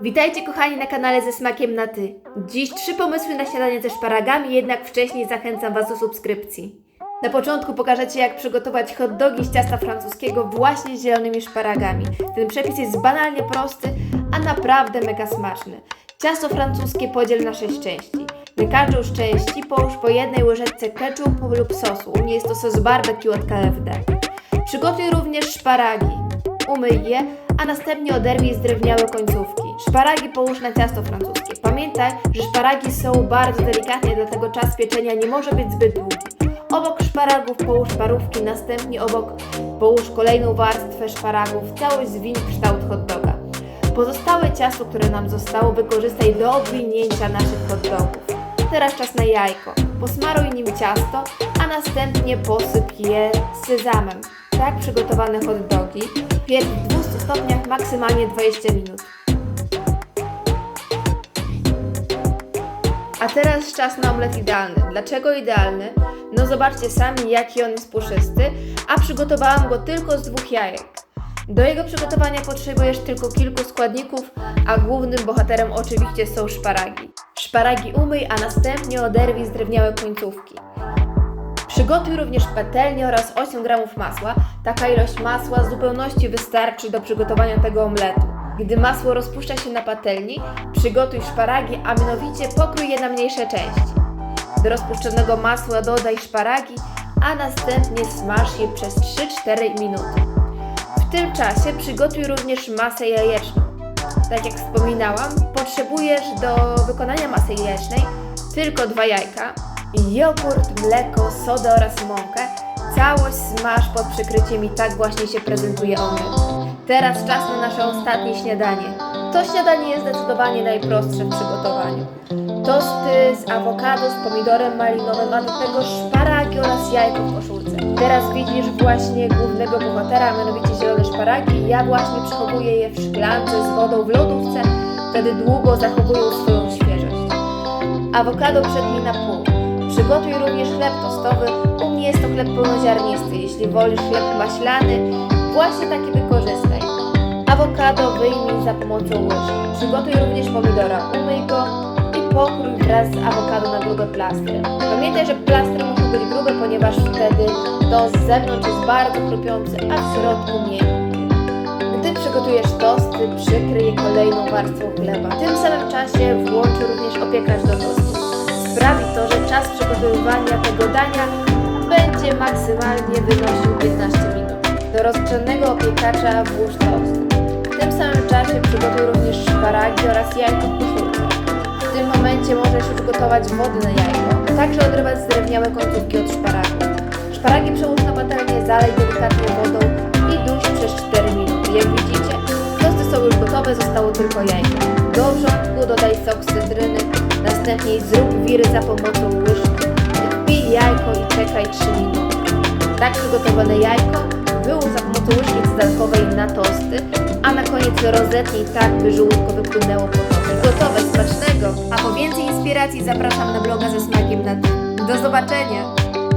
Witajcie kochani na kanale ze smakiem na ty. Dziś trzy pomysły na śniadanie ze szparagami, jednak wcześniej zachęcam Was do subskrypcji. Na początku pokażę Ci jak przygotować hot dogi z ciasta francuskiego właśnie z zielonymi szparagami. Ten przepis jest banalnie prosty, a naprawdę mega smaczny. Ciasto francuskie podziel na 6 części. Na każdą z części połóż po jednej łyżeczce ketchupu lub sosu. U mnie jest to sos barbecue od KFD. Przygotuj również szparagi. Umyj je, a następnie oderwij zdrewniałe końcówki. Szparagi połóż na ciasto francuskie. Pamiętaj, że szparagi są bardzo delikatne, dlatego czas pieczenia nie może być zbyt długi. Obok szparagów połóż parówki, następnie obok połóż kolejną warstwę szparagów. Całość zwiń w kształt hot doga. Pozostałe ciasto, które nam zostało, wykorzystaj do obwinięcia naszych hot dogów. Teraz czas na jajko. Posmaruj nim ciasto, a następnie posyp je sezamem. Tak przygotowane hot dogi piecz w 200 stopniach maksymalnie 20 minut. A teraz czas na omlet idealny. Dlaczego idealny? No zobaczcie sami jaki on jest puszysty, a przygotowałam go tylko z dwóch jajek. Do jego przygotowania potrzebujesz tylko kilku składników, a głównym bohaterem oczywiście są szparagi. Szparagi umyj, a następnie oderwij zdrewniałe końcówki. Przygotuj również patelnię oraz 8 g masła. Taka ilość masła w zupełności wystarczy do przygotowania tego omletu. Gdy masło rozpuszcza się na patelni, przygotuj szparagi, a mianowicie pokrój je na mniejsze części. Do rozpuszczonego masła dodaj szparagi, a następnie smaż je przez 3-4 minuty. W tym czasie przygotuj również masę jajeczną. Tak jak wspominałam, potrzebujesz do wykonania masy jajecznej tylko dwa jajka, jogurt, mleko, sodę oraz mąkę. Całość smaż pod przykryciem i tak właśnie się prezentuje omlet. Teraz czas na nasze ostatnie śniadanie. To śniadanie jest zdecydowanie najprostsze w przygotowaniu. Tosty z awokado, z pomidorem malinowym, a do tego szparagi oraz jajko w koszulce. Teraz widzisz właśnie głównego bohatera, a mianowicie zielone szparagi. Ja właśnie przechowuję je w szklance z wodą w lodówce, wtedy długo zachowują swoją świeżość. Awokado przednij na pół. Przygotuj również chleb tostowy. U mnie jest to chleb pełnoziarnisty. Jeśli wolisz chleb maślany, właśnie taki wykorzystaj. Awokado wyjmij za pomocą łyżki. Przygotuj również pomidora. Umyj go i pokrój wraz z awokado na grube plastry. Pamiętaj, że plastry muszą być grube, ponieważ wtedy to z zewnątrz jest bardzo chrupiący, a w środku miękki. Gdy przygotujesz tosty, przykryj je kolejną warstwą chleba. W tym samym czasie włącz również opiekacz do tostu. Sprawi to, że przygotowywania tego dania będzie maksymalnie wynosił 15 minut. Do rozgrzanego opiekacza włóż tost. W tym samym czasie przygotuj również szparagi oraz jajko w koszulce. W tym momencie możesz już gotować wodę na jajko, także odrywać zdrewniałe końcówki od szparagów. Szparagi przełóż na patelnię, zalej delikatnie wodą i duś przez 4 minuty. Jak widzicie, tosty są już gotowe, zostało tylko jajko. Do wrzątku dodaj sok z cytryny, następnie zrób wiry za pomocą łyżki. Wbij jajko i czekaj 3 minuty. Tak przygotowane jajko wyłóż za pomocą łyżki cyzalkowej na tosty, a na koniec rozetnij tak, by żółtko wypłynęło po tosty. Gotowe, smacznego! A po więcej inspiracji zapraszam na bloga ze smakiem na. Do zobaczenia!